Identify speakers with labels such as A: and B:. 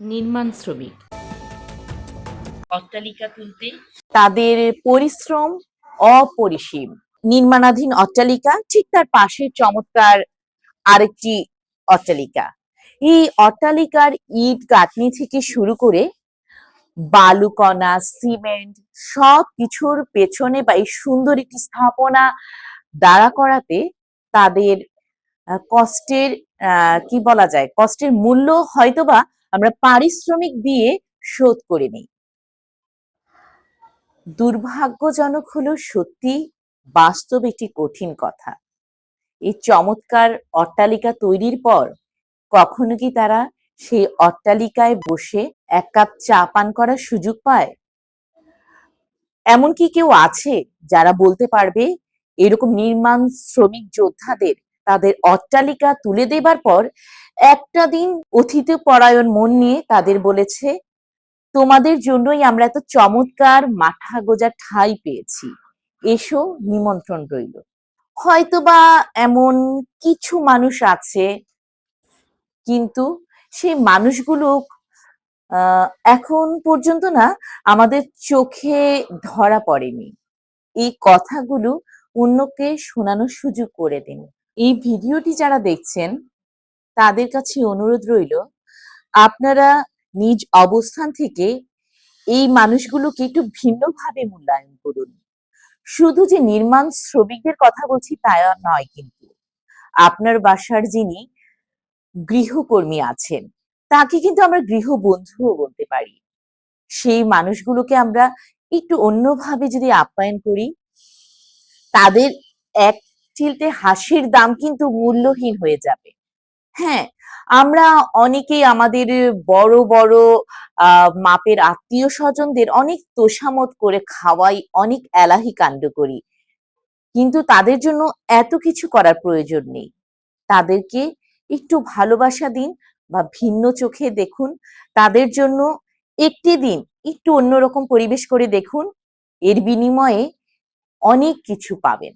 A: নির্মাণ শ্রমিক। অট্টালিকা তুলতে।
B: তাদের পরিশ্রম অপরিসীম। নির্মাণাধীন অট্টালিকা ঠিক তার পাশে চমৎকার আরেকটি অট্টালিকা। এই অট্টালিকার ইট গাঁথনি থেকে শুরু করে বালুকণা সিমেন্ট সব কিছুর পেছনে বা এই সুন্দর একটি স্থাপনা দাঁড়া করাতে তাদের কষ্টের আহ, কি বলা যায়? কষ্টের মূল্য হয়তোবা আমরা পারিশ্রমিক দিয়ে শোধ করে নিই। দুর্ভাগ্যজনক হলো সত্যি বাস্তব একটি কঠিন কথা। এই চমৎকার অট্টালিকা তৈরির পর কখনো কি তারা সেই অট্টালিকায় বসে এক কাপ চা পান করার সুযোগ পায়? এমন কি কেউ আছে যারা বলতে পারবে, এরকম নির্মাণ শ্রমিক যোদ্ধাদের তাদের অট্টালিকা তুলে দেবার পর একটা দিন অতিথি পরায়ণ মন নিয়ে তাদের বলেছে, তোমাদের জন্যই আমরা এত চমৎকার মাথা গোজা ঠাই পেয়েছি। এসো, নিমন্ত্রণ রইল। হয়তোবা এমন কিছু মানুষ আছে, কিন্তু সেই মানুষগুলো এখন পর্যন্ত না আমাদের চোখে ধরা পড়েনি। এই কথাগুলো অন্যকে শোনানোর সুযোগ করে দিন। এই ভিডিওটি যারা দেখছেন তাদের কাছে অনুরোধ রইল, আপনারা নিজ অবস্থান থেকে এই মানুষগুলোকে একটু ভিন্নভাবে মূল্যায়ন করুন। শুধু যে নির্মাণ শ্রমিকদের কথা বলছি তা নয় কিন্তু, আপনার বাসার যিনি গৃহকর্মী আছেন, তাকে কিন্তু আমরা গৃহবন্ধুও বলতে পারি। সেই মানুষগুলোকে আমরা একটু অন্যভাবে যদি আপ্যায়ন করি, তাদের এক চিলতে হাসির দাম কিন্তু মূল্যহীন হয়ে যাবে। হ্যাঁ আমরা অনেকেই আমাদের বড় বড় মাপের আত্মীয় স্বজনদের অনেক তোষামত করে খাওয়াই, অনেক এলাহি কাণ্ড করি। কিন্তু তাদের জন্য এত কিছু করার প্রয়োজন নেই। তাদেরকে একটু ভালোবাসা দিন বা ভিন্ন চোখে দেখুন। তাদের জন্য একটি দিন একটু অন্যরকম পরিবেশ করে দেখুন। এর বিনিময়ে অনেক কিছু পাবেন।